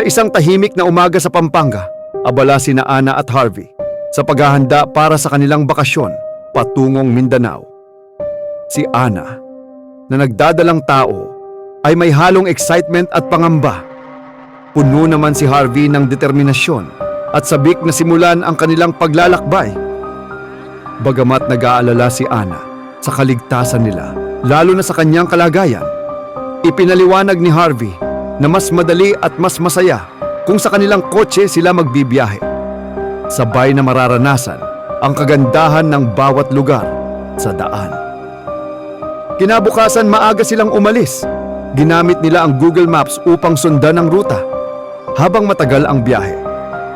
Sa isang tahimik na umaga sa Pampanga, abala sina Ana at Harvey sa paghahanda para sa kanilang bakasyon patungong Mindanao. Si Ana, na nagdadalang tao, ay may halong excitement at pangamba. Puno naman si Harvey ng determinasyon at sabik na simulan ang kanilang paglalakbay. Bagamat nag-aalala si Ana sa kaligtasan nila, lalo na sa kanyang kalagayan, ipinaliwanag ni Harvey na mas madali at mas masaya kung sa kanilang kotse sila magbibiyahe. Sabay na mararanasan ang kagandahan ng bawat lugar sa daan. Kinabukasan maaga silang umalis. Ginamit nila ang Google Maps upang sundan ang ruta. Habang matagal ang biyahe,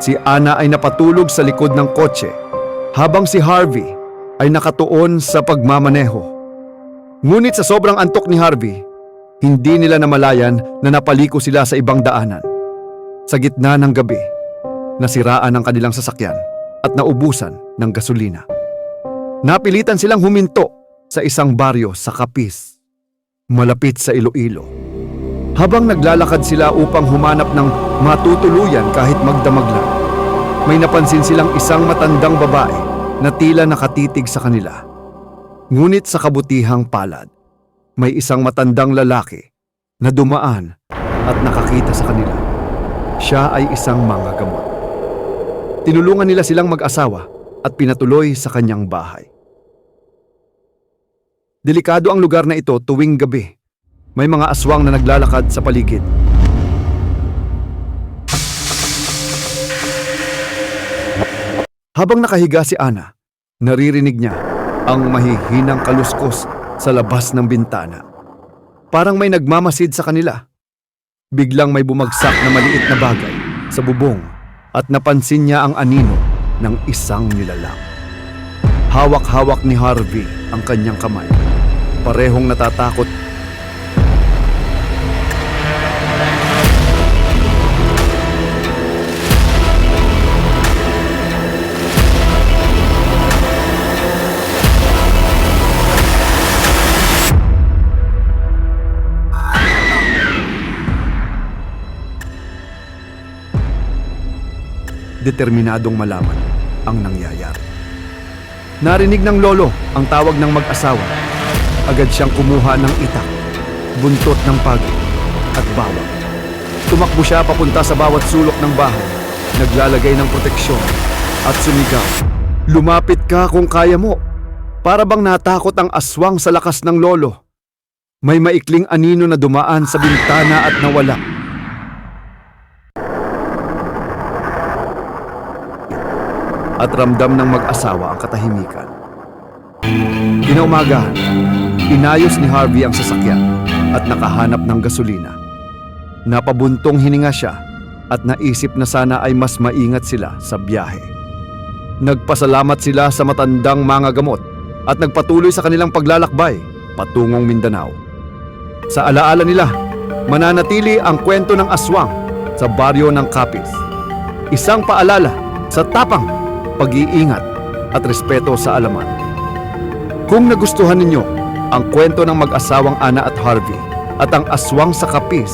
si Ana ay napatulog sa likod ng kotse habang si Harvey ay nakatuon sa pagmamaneho. Ngunit sa sobrang antok ni Harvey, hindi nila namalayan na napaliko sila sa ibang daanan. Sa gitna ng gabi, nasiraan ang kanilang sasakyan at naubusan ng gasolina. Napilitan silang huminto sa isang baryo sa Capiz, malapit sa Iloilo. Habang naglalakad sila upang humanap ng matutuluyan kahit magdamag lang, may napansin silang isang matandang babae na tila nakatitig sa kanila. Ngunit sa kabutihang palad, may isang matandang lalaki na dumaan at nakakita sa kanila. Siya ay isang mangagamot. Tinulungan nila silang mag-asawa at pinatuloy sa kanyang bahay. Delikado ang lugar na ito tuwing gabi. May mga aswang na naglalakad sa paligid. Habang nakahiga si Ana, naririnig niya ang mahihinang kaluskos sa labas ng bintana. Parang may nagmamasid sa kanila. Biglang may bumagsak na maliit na bagay sa bubong at napansin niya ang anino ng isang nilalang. Hawak-hawak ni Harvey ang kanyang kamay. Parehong natatakot determinadong malaman ang nangyayari. Narinig ng lolo ang tawag ng mag-asawa. Agad siyang kumuha ng itak, buntot ng pagi at bawang. Tumakbo siya papunta sa bawat sulok ng bahay, naglalagay ng proteksyon at sumigaw. Lumapit ka kung kaya mo. Para bang natakot ang aswang sa lakas ng lolo. May maikling anino na dumaan sa bintana at nawala. At ramdam ng mag-asawa ang katahimikan. Kinaumagahan, inayos ni Harvey ang sasakyan at nakahanap ng gasolina. Napabuntong hininga siya at naisip na sana ay mas maingat sila sa biyahe. Nagpasalamat sila sa matandang mga gamot at nagpatuloy sa kanilang paglalakbay patungong Mindanao. Sa alaala nila, mananatili ang kwento ng aswang sa baryo ng Capiz. Isang paalala sa tapang pag-iingat at respeto sa alaman. Kung nagustuhan ninyo ang kwento ng mag-asawang Ana at Harvey at ang aswang sa kapis,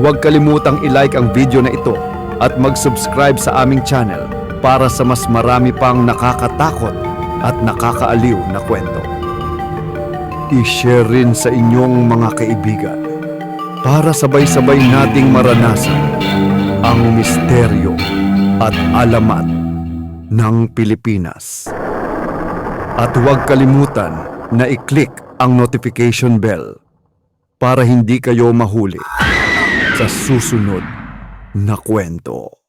huwag kalimutang i-like ang video na ito at mag-subscribe sa aming channel para sa mas marami pang nakakatakot at nakakaaliw na kwento. I-share rin sa inyong mga kaibigan para sabay-sabay nating maranasan ang misteryo at alamat ng Pilipinas. At huwag kalimutan na i-click ang notification bell para hindi kayo mahuli sa susunod na kwento.